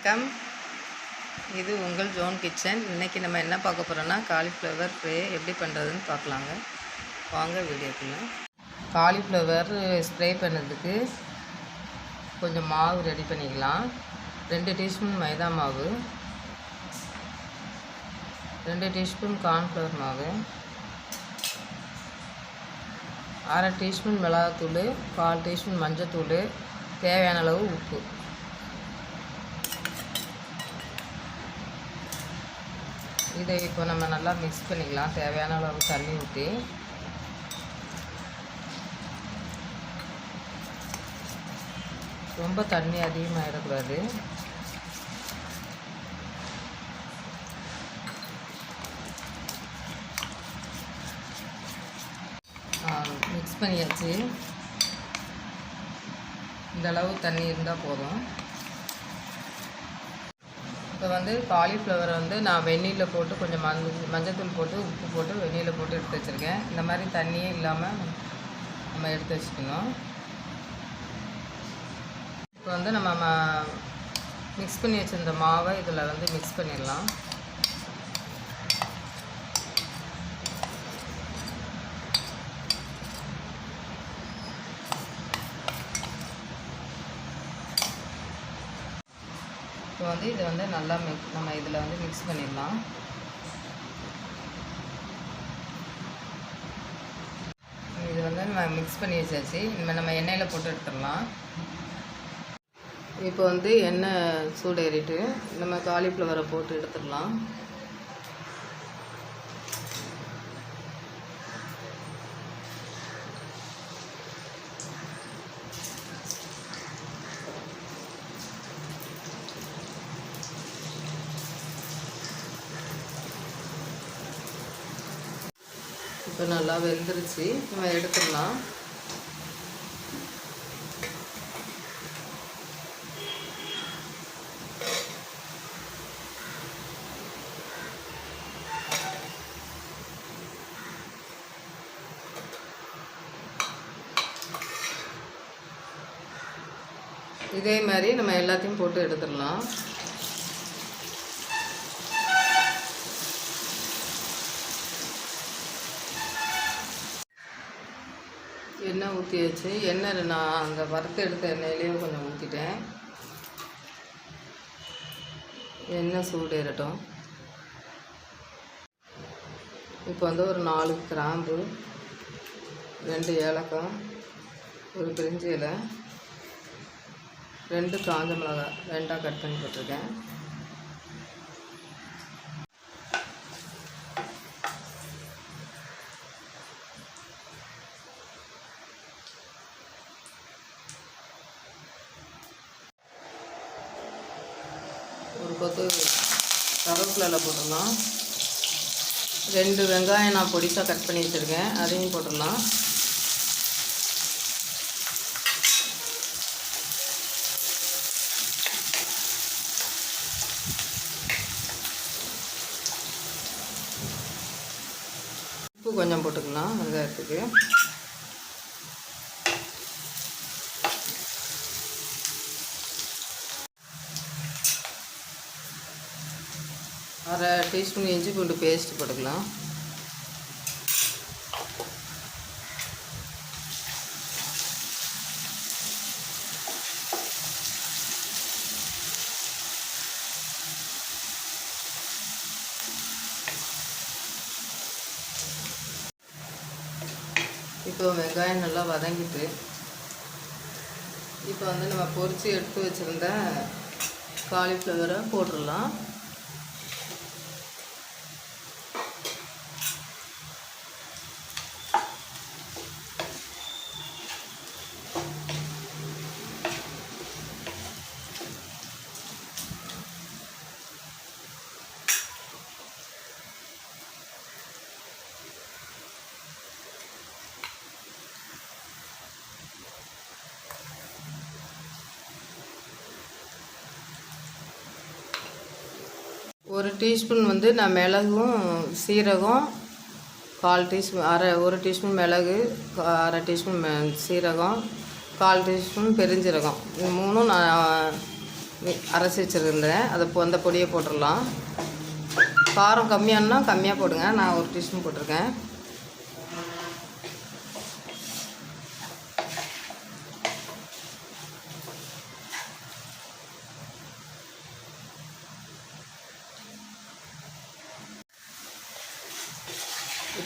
வணக்கம். இது உங்கள் ஜோன் கிச்சன். இன்றைக்கி நம்ம என்ன பார்க்க போகிறோன்னா காலிஃப்ளவர் ஃப்ரை எப்படி பண்ணுறதுன்னு பார்க்கலாங்க. வாங்க வீடியோக்குள்ள. காலிஃப்ளவர் ஸ்ப்ரே பண்ணுறதுக்கு கொஞ்சம் மாவு ரெடி பண்ணிக்கலாம். ரெண்டு டீஸ்பூன் மைதா மாவு. ரெண்டு டீஸ்பூன் கார்ன்ஃப்ளவர் மாவு. அரை டீஸ்பூன் மிளகாத்தூள் கால் டீஸ்பூன் மஞ்சத்தூள் தேவையான அளவு உப்பு. இதை இப்போ நம்ம நல்லா மிக்ஸ் பண்ணிக்கலாம். தேவையான அளவு தண்ணி ஊற்றி ரொம்ப தண்ணி அதிகமாகிடக்கூடாது மிக்ஸ் பண்ணியாச்சு. இந்த அளவு தண்ணி இருந்தால் போதும். இப்போ வந்து காலிஃப்ளவரை வந்து நான் வெந்நீரில் போட்டு கொஞ்சம் மஞ்சள் மஞ்சத்தூள் போட்டு உப்பு போட்டு வெந்நீரில் போட்டு எடுத்து வச்சுருக்கேன். இந்த மாதிரி தண்ணியே இல்லாமல் நம்ம எடுத்து வச்சுக்கணும். இப்போ வந்து நம்ம மிக்ஸ் பண்ணி வச்சுருந்த மாவை இதில் வந்து மிக்ஸ் பண்ணிடலாம். வந்து இது வந்து நல்லா மிக்ஸ் நம்ம இதில் வந்து மிக்ஸ் பண்ணிடலாம். இது வந்து நம்ம மிக்ஸ் பண்ணி வச்சாச்சு. இனிமேல் நம்ம எண்ணெயில் போட்டு எடுத்துடலாம். இப்போ வந்து எண்ணெய் சூடு ஏறிட்டு நம்ம காலிஃப்ளவரை போட்டு எடுத்துடலாம். இப்போ நல்லா வெந்துருச்சு. நம்ம எடுத்துடலாம். இதே மாதிரி நம்ம எல்லாத்தையும் போட்டு எடுத்துடலாம். எண்ணெய் ஊற்றியாச்சு எண்ணெய் நான் அந்த வறுத்து எடுத்த எண்ணெயிலேயே கொஞ்சம் ஊற்றிட்டேன் எண்ணெய் சூடேறட்டும் இப்போ வந்து ஒரு நாலு கிராம்பு ரெண்டு ஏலக்காய் ஒரு பிரிஞ்சி இலை ரெண்டு காஞ்ச மிளகாய் ரெண்டாக கட் பண்ணி போட்டிருக்கேன். ஒரு கொத்து கருவேப்பிலை போட்டுடலாம் ரெண்டு வெங்காயம் நான் பொடிசாக கட் பண்ணி வச்சுருக்கேன். அதையும் போட்டுடலாம் உப்பு கொஞ்சம் போட்டுக்கலாம் வெங்காயத்துக்கு. அரை டீஸ்பூன் இஞ்சி பூண்டு பேஸ்ட் போட்டுக்கலாம். இப்போ வெங்காயம் நல்லா வதங்கிட்டு இப்போ வந்து நம்ம பொரித்து எடுத்து வச்சுருந்த காலிஃப்ளவரை போட்டுடலாம். ஒரு டீஸ்பூன் வந்து நான் மிளகும் சீரகம் கால் டீஸ்பூன் அரை ஒரு டீஸ்பூன் மிளகு கா- அரை டீஸ்பூன் சீரகம் கால் டீஸ்பூன் பெருஞ்சீரகம். இது மூணும் நான் அரைச்சி வச்சுருந்தேன். அதை அந்த பொடியை போட்டுடலாம். காரம் கம்மியானா கம்மியாக போடுங்க. நான் ஒரு டீஸ்பூன் போட்டிருக்கேன்.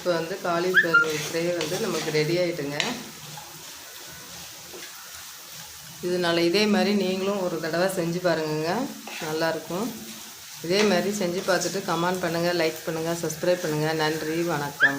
இப்போ வந்து காலிஃப்ளவர் ஃப்ரை வந்து நமக்கு ரெடி ஆகிட்டுங்க இதனால் இதே மாதிரி நீங்களும் ஒரு தடவை செஞ்சு பாருங்கங்க. நல்லாயிருக்கும். இதே மாதிரி செஞ்சு பார்த்துட்டு கமெண்ட் பண்ணுங்கள் லைக் பண்ணுங்கள் சப்ஸ்கிரைப் பண்ணுங்கள் நன்றி வணக்கம்.